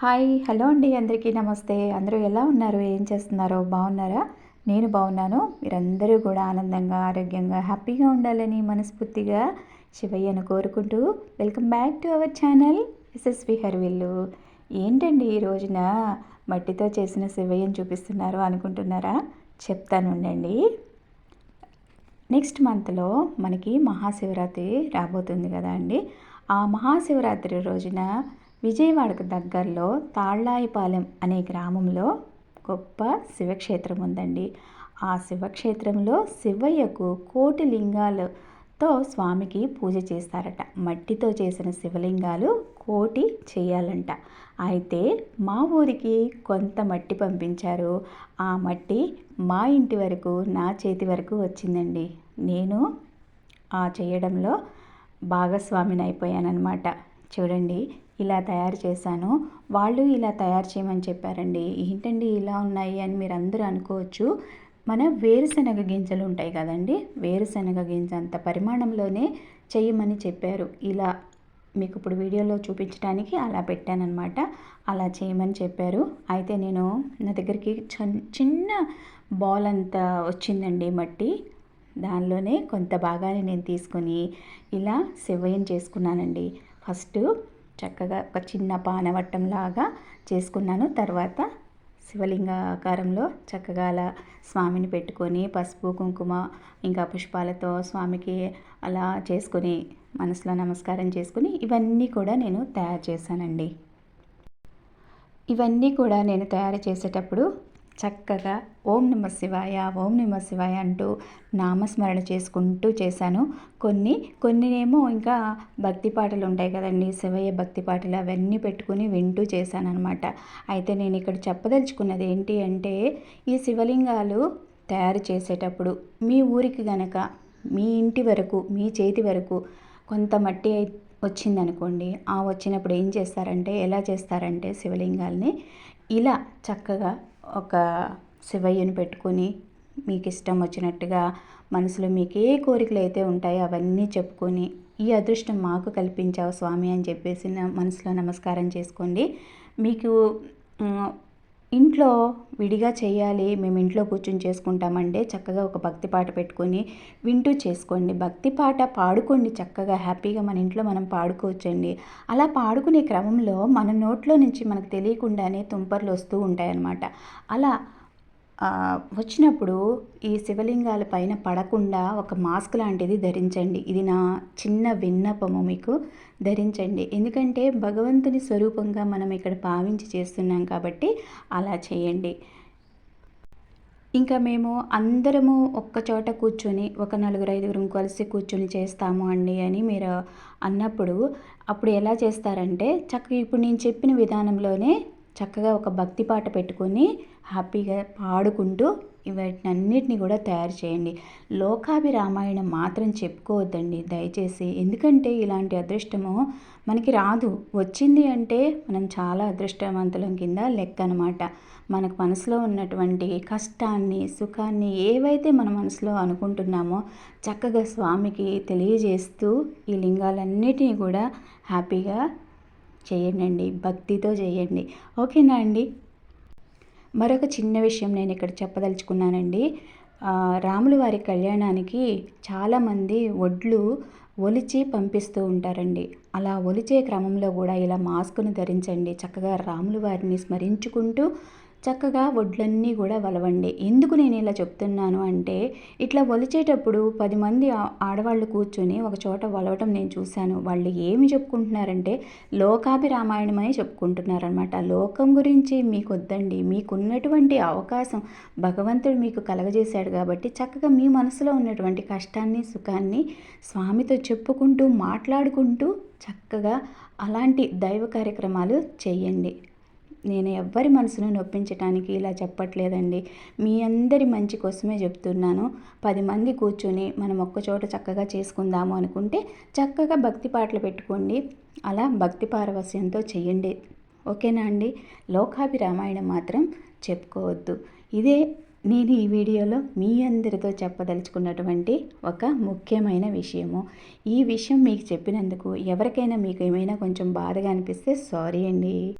Hi hello అండి అందరికీ నమస్తే. అందరూ ఎలా ఉన్నారు? ఏం చేస్తున్నారో? బాగున్నారా? నేను బాగున్నాను. మీరందరూ కూడా ఆనందంగా ఆరోగ్యంగా హ్యాపీగా ఉండాలని మనస్ఫూర్తిగా శివయ్యను కోరుకుంటూ welcome back to our channel SSV హర్విల్లు. ఏంటండి ఈ రోజున మట్టితో చేసిన శివయ్యను చూపిస్తున్నారు అనుకుంటున్నారా? చెప్తాను ఉండండి. నెక్స్ట్ మంత్లో మనకి మహాశివరాత్రి రాబోతుంది కదా అండి. ఆ మహాశివరాత్రి రోజున విజయవాడకు దగ్గరలో తాళ్ళాయిపాలెం అనే గ్రామంలో గొప్ప శివక్షేత్రం ఉందండి. ఆ శివక్షేత్రంలో శివయ్యకు కోటి లింగాలతో స్వామికి పూజ చేస్తారట. మట్టితో చేసిన శివలింగాలు కోటి చేయాలంట. అయితే మా ఊరికి కొంత మట్టి పంపించారు. ఆ మట్టి మా ఇంటి వరకు నా చేతి వరకు వచ్చిందండి. నేను ఆ చేయడంలో భాగస్వామిని అయిపోయానమాట చూడండి ఇలా తయారు చేశాను. వాళ్ళు ఇలా తయారు చేయమని చెప్పారండి. ఏంటండి ఇలా ఉన్నాయి అని మీరు అందరూ అనుకోవచ్చు. మన వేరుశనగ గింజలు ఉంటాయి కదండి. వేరుశనగ గింజ అంత పరిమాణంలోనే చేయమని చెప్పారు. ఇలా మీకు ఇప్పుడు వీడియోలో చూపించడానికి అలా పెట్టానమాట అలా చేయమని చెప్పారు. అయితే నేను నా దగ్గరికి చిన్న బాల్ అంత వచ్చిందండి మట్టి. దానిలోనే కొంత భాగాన్ని నేను తీసుకొని ఇలా సెవయం చేసుకున్నానండి. ఫస్ట్ చక్కగా ఒక చిన్న పానవట్టం లాగా చేసుకున్నాను. తర్వాత శివలింగ ఆకారంలో చక్కగా అలా స్వామిని పెట్టుకొని పసుపు కుంకుమ ఇంకా పుష్పాలతో స్వామికి అలా చేసుకొని మనసులో నమస్కారం చేసుకుని ఇవన్నీ కూడా నేను తయారు చేశానండి. ఇవన్నీ కూడా నేను తయారు చేసేటప్పుడు చక్కగా ఓం నమ శివాయ ఓం నమ శివాయ అంటూ నామస్మరణ చేసుకుంటూ చేశాను. కొన్ని కొన్నినేమో ఇంకా భక్తి పాటలు ఉంటాయి కదండి. శివయ్య భక్తి పాటలు అవన్నీ పెట్టుకుని వింటూ చేశానమాట అయితే నేను ఇక్కడ చెప్పదలుచుకున్నది ఏంటి అంటే ఈ శివలింగాలు తయారు చేసేటప్పుడు మీ ఊరికి గనక మీ ఇంటి వరకు మీ చేతి వరకు కొంత మట్టి వచ్చిందనుకోండి ఆ వచ్చినప్పుడు ఏం చేస్తారంటే ఎలా చేస్తారంటే శివలింగాల్ని ఇలా చక్కగా ఒక శివయ్యను పెట్టుకొని మీకు ఇష్టం వచ్చినట్టుగా మనసులో మీకు ఏ కోరికలు అయితే ఉంటాయో అవన్నీ చెప్పుకొని ఈ అదృష్టం మాకు కల్పించావు స్వామి అని చెప్పేసి మనసులో నమస్కారం చేసుకోండి. మీకు ఇంట్లో విడిగా చేయాలి మేము ఇంట్లో కూర్చొని చేసుకుంటామంటే చక్కగా ఒక భక్తి పాట పెట్టుకొని వింటూ చేసుకోండి. భక్తి పాట పాడుకోండి చక్కగా హ్యాపీగా మన ఇంట్లో మనం పాడుకోవచ్చండి. అలా పాడుకునే క్రమంలో మన నోట్లో నుంచి మనకు తెలియకుండానే తుంపర్లు వస్తూ ఉంటాయన్నమాట. అలా వచ్చినప్పుడు ఈ శివలింగాల పైన పడకుండా ఒక మాస్క్ లాంటిది ధరించండి. ఇది నా చిన్న విన్నపము మీకు ధరించండి. ఎందుకంటే భగవంతుని స్వరూపంగా మనం ఇక్కడ భావించి చేస్తున్నాం కాబట్టి అలా చేయండి. ఇంకా మేము అందరము ఒక్కచోట కూర్చొని ఒక నలుగురు ఐదుగురం కలిసి కూర్చొని చేస్తాము అండి అని మీరు అన్నప్పుడు అప్పుడు ఎలా చేస్తారంటే చక్కగా ఇప్పుడు నేను చెప్పిన విధానంలోనే చక్కగా ఒక భక్తి పాట పెట్టుకొని హ్యాపీగా పాడుకుంటూ అన్నిటిని కూడా తయారు చేయండి. లోకాభి రామాయణం మాత్రం చెప్పుకోవద్దండి దయచేసి. ఎందుకంటే ఇలాంటి అదృష్టము మనకి రాదు. వచ్చింది అంటే మనం చాలా అదృష్టవంతులం కింద లెక్క అనమాట మనకు మనసులో ఉన్నటువంటి కష్టాన్ని సుఖాన్ని ఏవైతే మన మనసులో అనుకుంటున్నామో చక్కగా స్వామికి తెలియజేస్తూ ఈ లింగాలన్నిటినీ కూడా హ్యాపీగా చేయండి భక్తితో చేయండి. ఓకేనా అండి? మరొక చిన్న విషయం నేను ఇక్కడ చెప్పదలుచుకున్నానండి. రాముల వారి కళ్యాణానికి చాలామంది వడ్లు ఒలిచి పంపిస్తూ ఉంటారండి. అలా ఒలిచే క్రమంలో కూడా ఇలా మాస్క్ను ధరించండి. చక్కగా రాముల వారిని స్మరించుకుంటూ చక్కగా వడ్లన్నీ కూడా వలవండి. ఎందుకు నేను ఇలా చెప్తున్నాను అంటే ఇట్లా వలిచేటప్పుడు పది మంది ఆడవాళ్ళు కూర్చొని ఒక చోట వలవటం నేను చూశాను. వాళ్ళు ఏమి చెప్పుకుంటున్నారంటే లోకాభిరామాయణమని చెప్పుకుంటున్నారనమాట లోకం గురించి మీకు వద్దండి మీకున్నటువంటి అవకాశం భగవంతుడు మీకు కలగజేశాడు కాబట్టి చక్కగా మీ మనసులో ఉన్నటువంటి కష్టాన్ని సుఖాన్ని స్వామితో చెప్పుకుంటూ మాట్లాడుకుంటూ చక్కగా అలాంటి దైవ కార్యక్రమాలు చేయండి. నేను ఎవ్వరి మనసును నొప్పించటానికి ఇలా చెప్పట్లేదండి. మీ అందరి మంచి కోసమే చెప్తున్నాను. పది మంది కూర్చొని మనం ఒక్కచోట చక్కగా చేసుకుందాము అనుకుంటే చక్కగా భక్తి పాటలు పెట్టుకోండి. అలా భక్తి పారవస్యంతో చేయండి. ఓకేనా అండి? లోకాభి రామాయణం మాత్రం చెప్పుకోవద్దు. ఇదే నేను ఈ వీడియోలో మీ అందరితో చెప్పదలుచుకున్నటువంటి ఒక ముఖ్యమైన విషయము. ఈ విషయం మీకు చెప్పినందుకు ఎవరికైనా మీకు ఏమైనా కొంచెం బాధగా అనిపిస్తే సారీ అండి.